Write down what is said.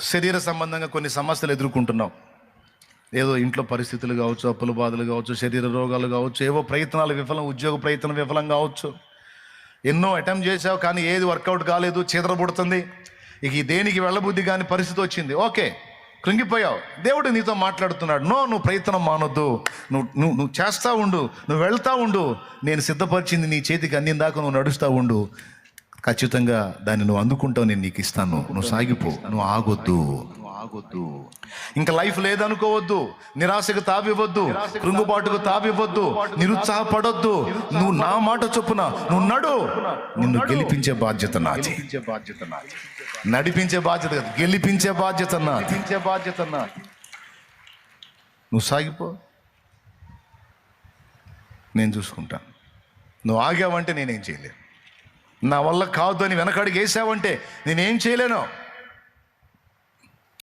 శరీర సంబంధంగా కొన్ని సమస్యలు ఎదుర్కొంటున్నాం. ఏదో ఇంట్లో పరిస్థితులు కావచ్చు అప్పుల బాధలు కావచ్చు శరీర రోగాలు కావచ్చు ఏవో ప్రయత్నాలు విఫలం ఉద్యోగ ప్రయత్నం విఫలం కావచ్చు. ఎన్నో అటెంప్ట్ చేసావు కానీ ఏది వర్కౌట్ కాలేదు చీదరబుడుతుంది ఇక దేనికి వెళ్ళబుద్ధి కాని పరిస్థితి వచ్చింది. ఓకే కృంగిపోయావు. దేవుడు నీతో మాట్లాడుతున్నాడు. నో నువ్వు ప్రయత్నం మానొద్దు. నువ్వు నువ్వు నువ్వు చేస్తూ ఉండు. నువ్వు వెళ్తా ఉండు. నేను సిద్ధపరిచింది నీ చేతికి అందిందాక దాకా నువ్వు నడుస్తూ ఉండు. ఖచ్చితంగా దాన్ని నువ్వు అందుకుంటావు నేను నీకు ఇస్తాను. నువ్వు సాగిపో నువ్వు ఆగొద్దు. నువ్వు ఆగొద్దు ఇంకా లైఫ్ లేదనుకోవద్దు. నిరాశకు తావివ్వద్దు. కృంగుబాటుకు తావివ్వద్దు. నిరుత్సాహపడొద్దు. నువ్వు నా మాట చొప్పున నువ్వు నడు. నిన్ను గెలిపించే బాధ్యత నాది. బాధ్యత నాది నడిపించే బాధ్యత కాదు, గెలిపించే బాధ్యత నాది. బాధ్యత నాది నువ్వు సాగిపో. నేను చూసుకుంటాను నువ్వు ఆగావంటే నేనేం చేయలేను. నా వల్ల కాదు అని వెనకడికి వేసావంటే నేనేం చేయలేను?